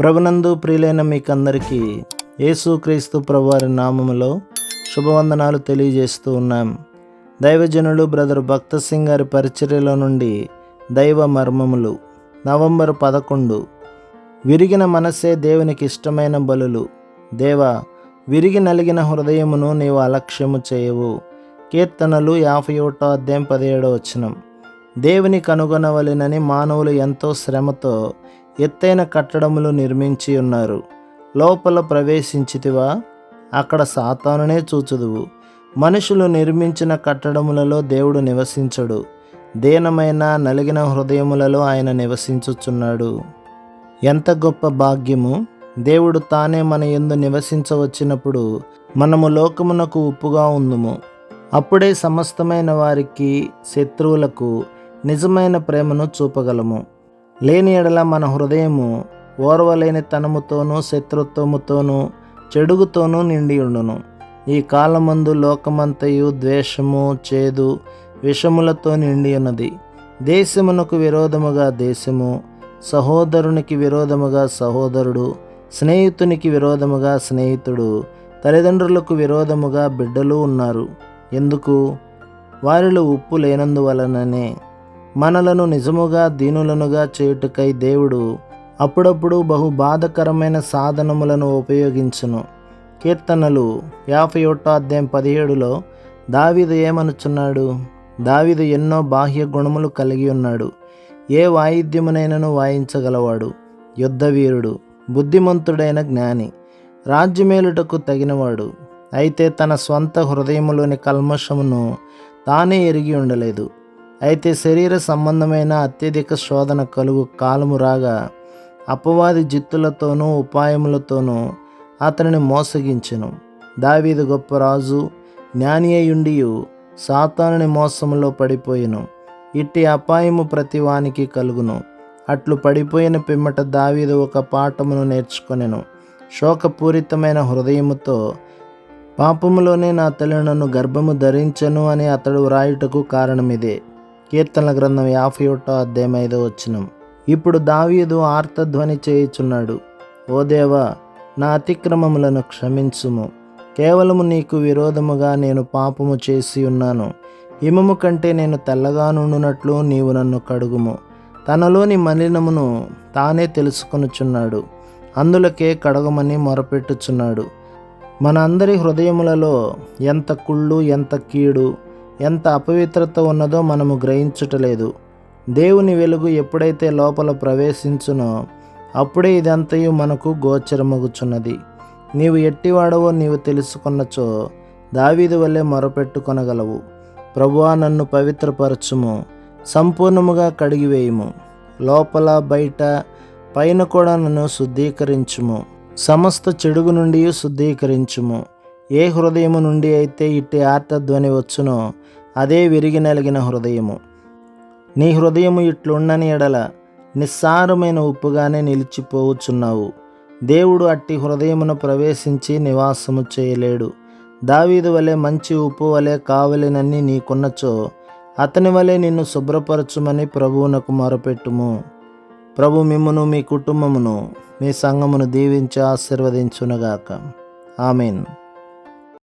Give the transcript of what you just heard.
ప్రభునందు ప్రియులైన మీకందరికీ యేసుక్రీస్తు ప్రభువారి నామములో శుభవందనాలు తెలియజేస్తూ ఉన్నాం. దైవజనులు బ్రదర్ భక్త సింగ్ గారి పరిచర్యలో నుండి దైవ మర్మములు. నవంబర్ పదకొండు. విరిగిన మనసే దేవునికి ఇష్టమైన బలులు. దేవ విరిగి నలిగిన హృదయమును నీవు అలక్ష్యము చేయవు. కీర్తనలు యాభై ఒకటో అధ్యాయం పదిహేడో వచనం. దేవుని కనుగొనవలెనని మానవులు ఎంతో శ్రమతో ఎత్తైన కట్టడములు నిర్మించి ఉన్నారు. లోపల ప్రవేశించితివా? అక్కడ సాతానునే చూచుదువు. మనుషులు నిర్మించిన కట్టడములలో దేవుడు నివసించడు. దీనమైన నలిగిన హృదయములలో ఆయన నివసించుచున్నాడు. ఎంత గొప్ప భాగ్యము! దేవుడు తానే మన ఎందు నివసించవచ్చినప్పుడు మనము లోకమునకు ఉప్పుగా ఉందుము. అప్పుడే సమస్తమైన వారికి శత్రువులకు నిజమైన ప్రేమను చూపగలము. లేని ఎడల మన హృదయము ఓర్వలేని తనముతోనూ శత్రుత్వముతోనూ చెడుగుతోనూ నిండి ఉండును. ఈ కాలమందు లోకమంతయు ద్వేషము చేదు విషములతో నిండి ఉన్నది. దేశమునకు విరోధముగా దేశము సహోదరునికి విరోధముగా సహోదరుడు స్నేహితునికి విరోధముగా స్నేహితుడు తల్లిదండ్రులకు విరోధముగా బిడ్డలు ఉన్నారు. ఎందుకు? వారిలో ఉప్పు లేనందువలననే మనలను నిజముగా దీనులనుగా చేయుటకై దేవుడు అప్పుడప్పుడు బహు బాధకరమైన సాధనములను ఉపయోగించును. కీర్తనలు యాభై ఒకటో అధ్యాయం పదిహేడులో దావిదు ఏమనుచున్నాడు? దావిదు ఎన్నో బాహ్య గుణములు కలిగి ఉన్నాడు. ఏ వాయిద్యమునైనను వాయించగలవాడు? యుద్ధవీరుడు బుద్ధిమంతుడైన జ్ఞాని రాజ్యమేలుటకు తగినవాడు. అయితే తన స్వంత హృదయములోని కల్మషమును తానే ఎరిగి ఉండలేదు. అయితే శరీర సంబంధమైన అత్యధిక శోధన కలుగు కాలము రాగా అపవాది జిత్తులతోనూ ఉపాయములతోనూ అతనిని మోసగించెను. దావీదు గొప్ప రాజు జ్ఞాని అయ్యుండియు సాతానుని మోసములో పడిపోయిను. ఇట్టి అపాయము ప్రతి వానికి కలుగును. అట్లు పడిపోయిన పిమ్మట దావీదు ఒక పాఠమును నేర్చుకొనెను. శోకపూరితమైన హృదయముతో పాపములోనే నా తల్లి నన్ను గర్భము ధరించను అని అతడు వ్రాయుటకు కారణమిదే. కీర్తనల గ్రంథం యాభై ఒకటో అధ్యాయం ఐదో వచ్చినం ఇప్పుడు దావీదు ఆర్తధ్వని చేయుచున్నాడు. ఓ దేవా నా అతిక్రమములను క్షమించుము. కేవలము నీకు విరోధముగా నేను పాపము చేసి ఉన్నాను. హిమము కంటే నేను తెల్లగా నుండునట్లు నీవు నన్ను కడుగుము. తనలోని మలినమును తానే తెలుసుకొనుచున్నాడు. అందులకే కడగమని మొరపెట్టుచున్నాడు. మన అందరి హృదయములలో ఎంత కుళ్ళు ఎంత కీడు ఎంత అపవిత్రత ఉన్నదో మనము గ్రహించుటలేదు. దేవుని వెలుగు ఎప్పుడైతే లోపల ప్రవేశించునో అప్పుడే ఇదంతయు మనకు గోచరమగుచున్నది. నీవు ఎట్టివాడవో నీవు తెలుసుకున్నచో దావీదు వల్లే మొరపెట్టుకొనగలవు. ప్రభువా నన్ను పవిత్రపరచుము సంపూర్ణముగా కడిగివేయుము. లోపల బయట పైన కూడా నన్ను శుద్ధీకరించుము. సమస్త చెడుగు నుండి శుద్ధీకరించుము. ఏ హృదయము నుండి అయితే ఇట్టి ఆర్తధ్వని వచ్చునో అదే విరిగి నలిగిన హృదయము. నీ హృదయము ఇట్లుండని ఎడల నిస్సారమైన ఉప్పుగానే నిలిచిపోవచ్చున్నావు. దేవుడు అట్టి హృదయమును ప్రవేశించి నివాసము చేయలేడు. దావీదు వలె మంచి ఉప్పు వలె కావలినన్ని నీకున్నచో అతని వలె నిన్ను శుభ్రపరచుమని ప్రభువునకు మొరపెట్టుము. ప్రభు మిమ్మును మీ కుటుంబమును మీ సంఘమును దీవించి ఆశీర్వదించునగాక. ఆమెను.